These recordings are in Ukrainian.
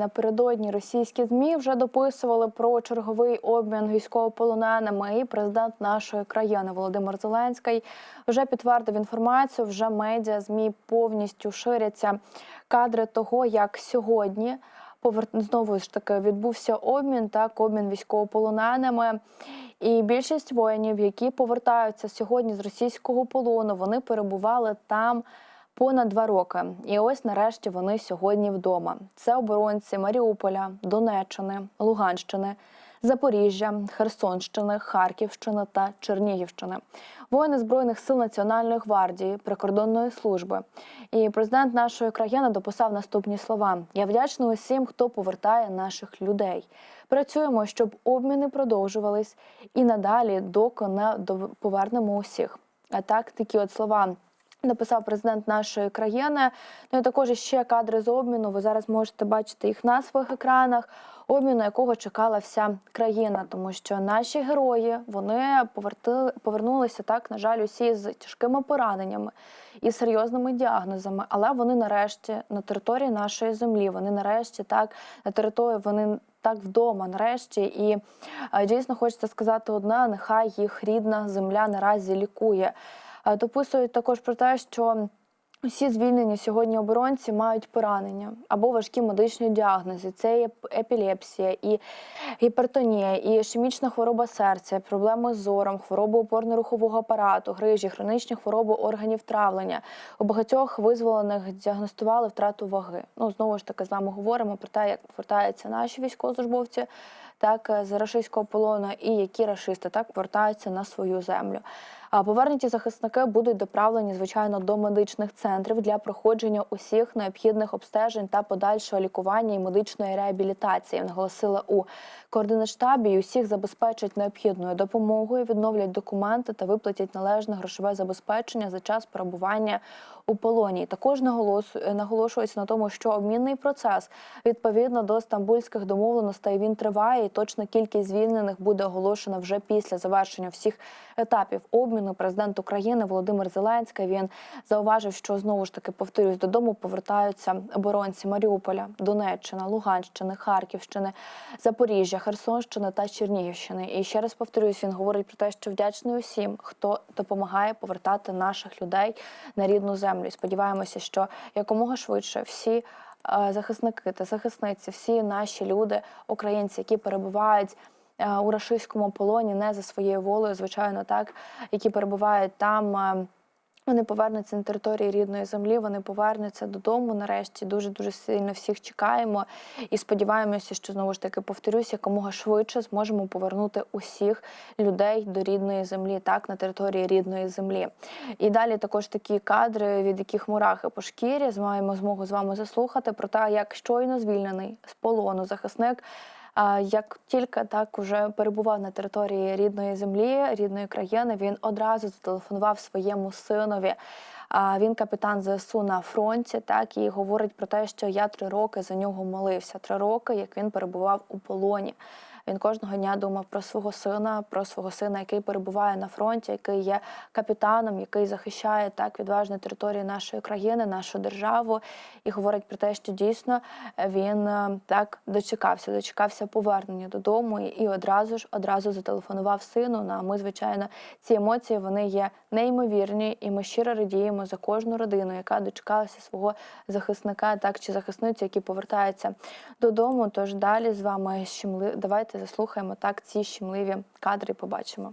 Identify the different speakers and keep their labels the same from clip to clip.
Speaker 1: Напередодні російські змі вже дописували про черговий обмін військовополоненими. І президент нашої країни Володимир Зеленський вже підтвердив інформацію. Вже медіа змі повністю ширяться кадри того, як сьогодні повер... знову ж таки відбувся обмін так обмін військовополоненими. І більшість воїнів, які повертаються сьогодні з російського полону, вони перебували там понад два роки. І ось нарешті вони сьогодні вдома. Це оборонці Маріуполя, Донеччини, Луганщини, Запоріжжя, Херсонщини, Харківщини та Чернігівщини. Воїни збройних сил Національної гвардії, прикордонної служби. І президент нашої країни дописав наступні слова: Я вдячний усім, хто повертає наших людей. Працюємо, щоб обміни продовжувались і надалі, доки не повернемо усіх. А так, такі от слова написав президент нашої країни. Ну і також ще кадри з обміну. Ви зараз можете бачити їх на своїх екранах. Обміну, якого чекала вся країна, тому що наші герої вони поверти, повернулися так, на жаль, усі з тяжкими пораненнями і серйозними діагнозами. Але вони нарешті на території нашої землі. Вони нарешті так на території вони так вдома. Нарешті, і е, дійсно хочеться сказати одне: нехай їх рідна земля наразі лікує. Е, Дописують також про те, що усі звільнені сьогодні оборонці мають поранення або важкі медичні діагнози. Це еп- епілепсія, і гіпертонія, і ішемічна хвороба серця, проблеми з зором, хвороби опорно-рухового апарату, грижі, хронічні хвороби органів травлення. У багатьох визволених діагностували втрату ваги. Ну знову ж таки з вами говоримо про те, як повертаються наші військовослужбовці. Так, е, з рашистського полону, і які рашисти так повертаються на свою землю. Повернуті захисники будуть доправлені, звичайно, до медичних центрів для проходження усіх необхідних обстежень та подальшого лікування і медичної реабілітації. Наголосили у координатштабі усіх забезпечать необхідною допомогою, відновлять документи та виплатять належне грошове забезпечення за час перебування у полоні. Також наголошується на тому, що обмінний процес відповідно до стамбульських домовленостей він триває, і точна кількість звільнених буде оголошена вже після завершення всіх етапів обміну. Президент України Володимир Зеленський він зауважив, що знову ж таки повторюсь, додому повертаються оборонці Маріуполя, Донеччина, Луганщини, Харківщини, Запоріжжя, Херсонщини та Чернігівщини. І ще раз повторюсь, він говорить про те, що вдячний усім, хто допомагає повертати наших людей на рідну землю. І сподіваємося, що якомога швидше всі. е, Захисники та захисниці, всі наші люди, українці, які перебувають у рашистському полоні, не за своєю волею, звичайно, так, які перебувають там. е, Вони повернуться на території рідної землі, вони повернуться додому. Нарешті дуже дуже сильно всіх чекаємо і сподіваємося, що знову ж таки повторюсь, якомога швидше зможемо повернути усіх людей до рідної землі, так на території рідної землі. І далі також такі кадри, від яких мурахи по шкірі маємо змогу з вами заслухати про те, як щойно звільнений з полону захисник. Як тільки так уже перебував на території рідної землі, рідної країни, він одразу зателефонував своєму синові. Він капітан ЗСУ на фронті, так і говорить про те, що я три роки за нього молився. Три роки, як він перебував у полоні. Він кожного дня думав про свого сина, про свого сина, який перебуває на фронті, який є капітаном, який захищає так відважно території нашої країни, нашу державу, і говорить про те, що дійсно він е, так дочекався, дочекався повернення додому і, одразу ж одразу зателефонував сину. Ну, а ми, звичайно, ці емоції вони є неймовірні, і ми щиро радіємо за кожну родину, яка дочекалася свого захисника, так чи захисницю, які повертаються додому. Тож далі з вами щемли. Давайте заслухаємо так ці щемливі кадри. і Побачимо.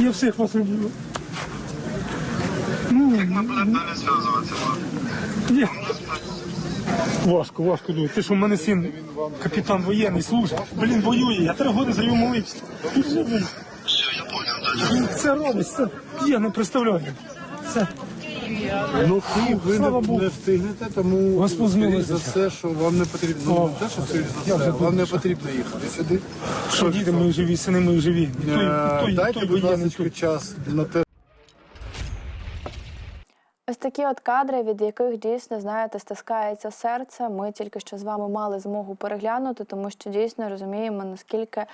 Speaker 2: Я всіх вас люблю. Ну,
Speaker 3: Як ми будемо далі зв'язуватися?
Speaker 2: я... Важко, важко дуже. Ти що в мене син капітан воєнний служить. Блін, воює, я три роки за нього молився.
Speaker 3: Все, я понял,
Speaker 2: це робить, це я не представляю. Це
Speaker 4: Ну, Київ ви
Speaker 2: Слава
Speaker 4: не,
Speaker 2: Богу.
Speaker 4: не встигнете, тому скоріш за все, що вам не потрібно. Ну, не те, що скоріш
Speaker 2: я
Speaker 4: за
Speaker 2: вже
Speaker 4: все, вам не потрібно їхати сюди.
Speaker 2: що діти мої живі, сини мої живі. І
Speaker 4: Е,
Speaker 2: і
Speaker 4: Дайте, будь ласка, час на те,
Speaker 1: Ось такі от кадри, від яких дійсно знаєте, стискається серце. Ми тільки що з вами мали змогу переглянути, тому що дійсно розуміємо, наскільки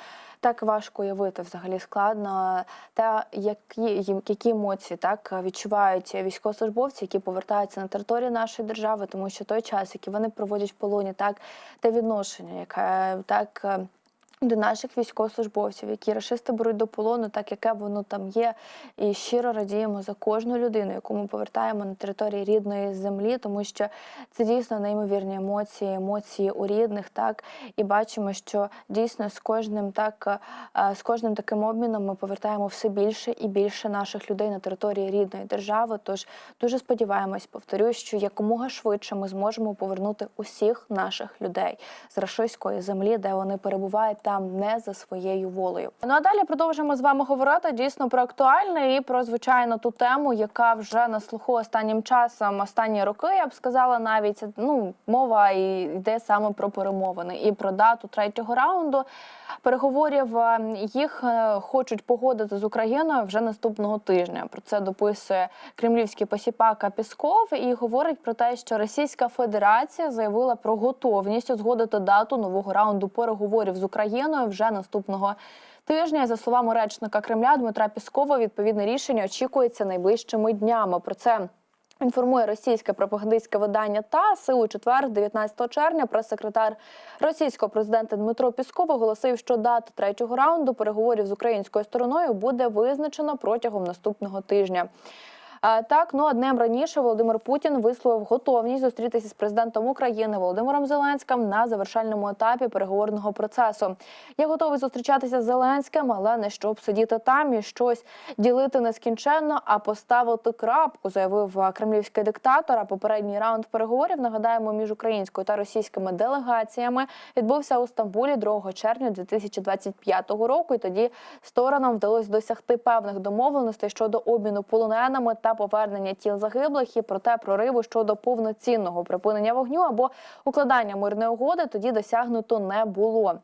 Speaker 1: так важко уявити взагалі складно та які, які емоції так відчувають військовослужбовці, які повертаються на територію нашої держави, тому що той час, який вони проводять в полоні, так те відношення, яке так. Е, До наших військовослужбовців, які рашисти беруть до полону, так яке воно там є, і щиро радіємо за кожну людину, яку ми повертаємо на території рідної землі, тому що це дійсно неймовірні емоції, емоції у рідних, так і бачимо, що дійсно з кожним так е, з кожним таким обміном ми повертаємо все більше і більше наших людей на території рідної держави. Тож дуже сподіваємось, повторюю, що якомога швидше ми зможемо повернути усіх наших людей з рашистської землі, де вони перебувають там не за своєю волею. Ну а далі продовжимо з вами говорити дійсно про актуальне і про звичайно ту тему, яка вже на слуху останнім часом, останні роки, я б сказала, навіть ну мова і йде саме про перемовини і про дату третього раунду переговорів. Е, Їх е, хочуть погодити з Україною вже наступного тижня. Про це дописує кремлівський посіпака Пісков і говорить про те, що Російська Федерація заявила про готовність узгодити дату нового раунду переговорів з Україною вже наступного. Тижня, за словами речника Кремля Дмитра Піскова, відповідне рішення очікується найближчими днями. Про це Інформує російське пропагандистське видання ТАСС. у четвер, 19 червня, прес-секретар російського президента Дмитро Пісков оголосив, що дата третього раунду переговорів з українською стороною буде визначена протягом наступного тижня. Так, ну а днем раніше Володимир Путін висловив готовність зустрітися з президентом України Володимиром Зеленським на завершальному етапі переговорного процесу. Я готовий зустрічатися з Зеленським, але не щоб сидіти там і щось ділити нескінченно, а поставити крапку, заявив кремлівський диктатор. А попередній раунд переговорів нагадаємо між українською та російськими делегаціями відбувся у Стамбулі 2 червня 2025 року. І тоді сторонам вдалося досягти певних домовленостей щодо обміну полоненими та повернення тіл загиблих. І проте прориву щодо повноцінного припинення вогню або укладання мирної угоди тоді досягнуто не було.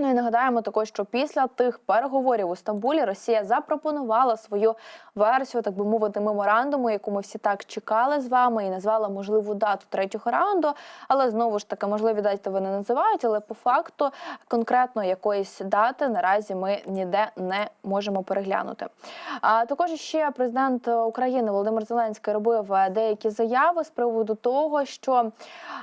Speaker 1: Ну і нагадаємо також, що після тих переговорів у Стамбулі Росія запропонувала свою версію, так би мовити, меморандуму, яку ми всі так чекали з вами, і назвала можливу дату третього раунду. Але знову ж таки, можливі дати вони називають, але по факту конкретно якоїсь дати наразі ми ніде не можемо переглянути. А також ще президент України Володимир Зеленський робив е, деякі заяви з приводу того, що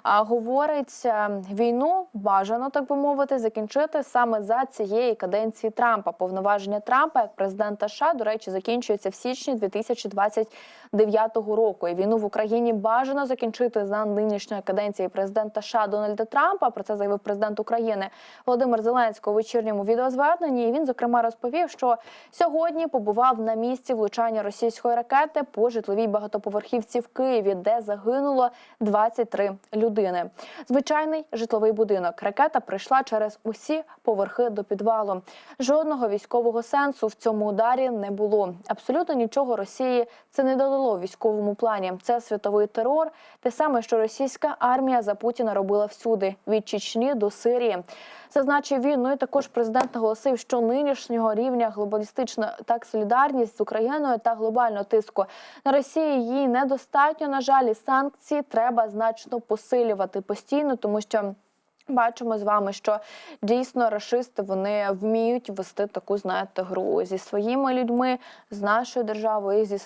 Speaker 1: говорить е, війну бажано, так би мовити, закінчити саме за цієї каденції Трампа. Повноваження Трампа як президента США, до речі, закінчується в січні 2029 року. І війну в Україні бажано закінчити за нинішньої каденції президента США Дональда Трампа. Про це заявив президент України Володимир Зеленський у вечірньому відеозверненні. І він зокрема розповів, що сьогодні побував на місці влучання російської ракети по житловій багатоповерхівці в Києві, де загинуло 23 людини. Звичайний житловий будинок. Ракета прийшла через усі поверхи до підвалу. Жодного військового сенсу в цьому ударі не було. Абсолютно нічого Росії це не додало в військовому плані. Це світовий терор, те саме, що російська армія за Путіна робила всюди від Чечні до Сирії. Зазначив він. Ну і також президент наголосив, що нинішнього рівня глобалістична так солідарність з Україною та глобального тиску на Росію їй недостатньо. На жаль, санкції треба значно посилювати постійно, тому що. Бачимо з вами, що дійсно рашисти вони вміють вести таку, знаєте, гру зі своїми людьми, з нашою державою, і зі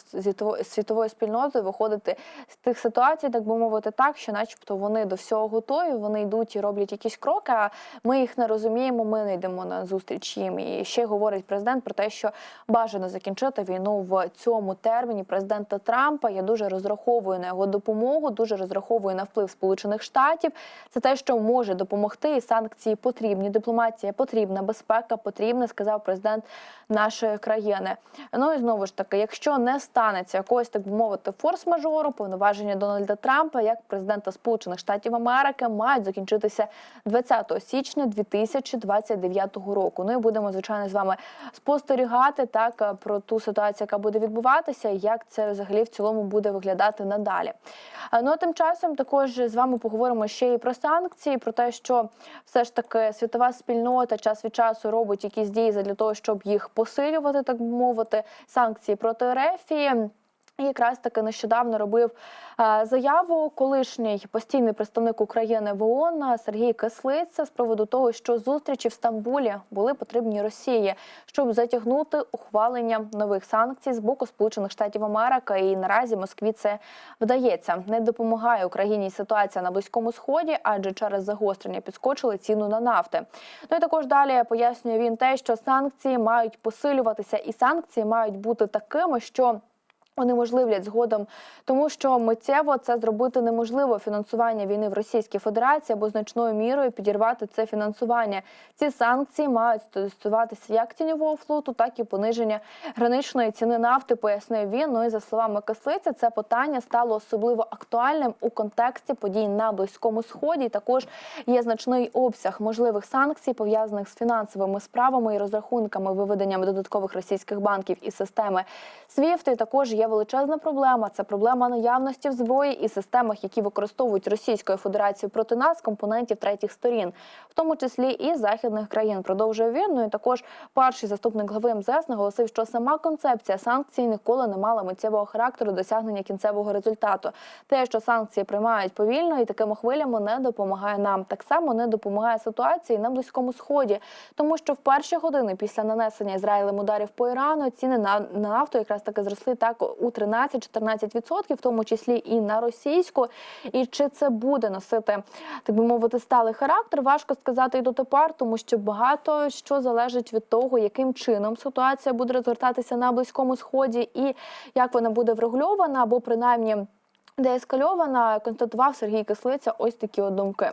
Speaker 1: світовою спільнотою виходити з тих ситуацій, так би мовити, так, що, начебто, вони до всього готові, вони йдуть і роблять якісь кроки. А ми їх не розуміємо. Ми не йдемо на зустріч їм. І ще говорить президент про те, що бажано закінчити війну в цьому терміні президента Трампа. Я дуже розраховую на його допомогу, дуже розраховую на вплив Сполучених Штатів. Це те, що може допомогти, і санкції потрібні. Дипломатія потрібна, безпека потрібна, сказав президент нашої країни. Ну і знову ж таки, якщо не станеться якогось так би мовити форс-мажору, повноваження Дональда Трампа як президента Сполучених Штатів Америки мають закінчитися 20 січня 2029 року. Ну і будемо звичайно з вами спостерігати так про ту ситуацію, яка буде відбуватися, і як це взагалі в цілому буде виглядати надалі. Ну а тим часом також з вами поговоримо ще і про санкції, про те, що все ж таки світова спільнота час від часу робить якісь дії для того, щоб їх посилювати, так би мовити, санкції проти Ерефії. Якраз таки нещодавно робив е, заяву колишній постійний представник України в ООН Сергій Кислиця з приводу того, що зустрічі в Стамбулі були потрібні Росії, щоб затягнути ухвалення нових санкцій з боку Сполучених Штатів Америки. І наразі Москві це вдається. Не допомагає Україні ситуація на близькому сході, адже через загострення підскочили ціну на нафти. Ну і також далі пояснює він те, що санкції мають посилюватися, і санкції мають бути такими, що унеможливлять згодом, тому що миттєво це зробити неможливо фінансування війни в Російській Федерації або значною мірою підірвати це фінансування. Ці санкції мають стосуватися як тіньового флоту, так і пониження граничної ціни нафти. Пояснив він. Ну і за словами Кислиця, це питання стало особливо актуальним у контексті подій на близькому сході. Також є значний обсяг можливих санкцій пов'язаних з фінансовими справами і розрахунками виведенням додаткових російських банків із системи SWIFT. І також є величезна проблема. Це проблема наявності в зброї і системах, які використовують Російською Федерацією проти нас компонентів третіх сторін, в тому числі і західних країн. Продовжує він. Ну і також перший заступник глави МЗС наголосив, що сама концепція санкцій ніколи не мала миттєвого характеру досягнення кінцевого результату. Те, що санкції приймають повільно і такими хвилями, не допомагає нам. Так само не допомагає ситуації на близькому сході, тому що в перші години після нанесення Ізраїлем ударів по Ірану ціни на, на нафту якраз таки зросли так у 13-14%, в тому числі і на російську. І чи це буде носити, так би мовити, сталий характер, важко сказати і дотепер, тому що багато що залежить від того, яким чином ситуація буде розгортатися на близькому сході, і як вона буде врегульована, або принаймні деескальована, констатував Сергій Кислиця ось такі от думки.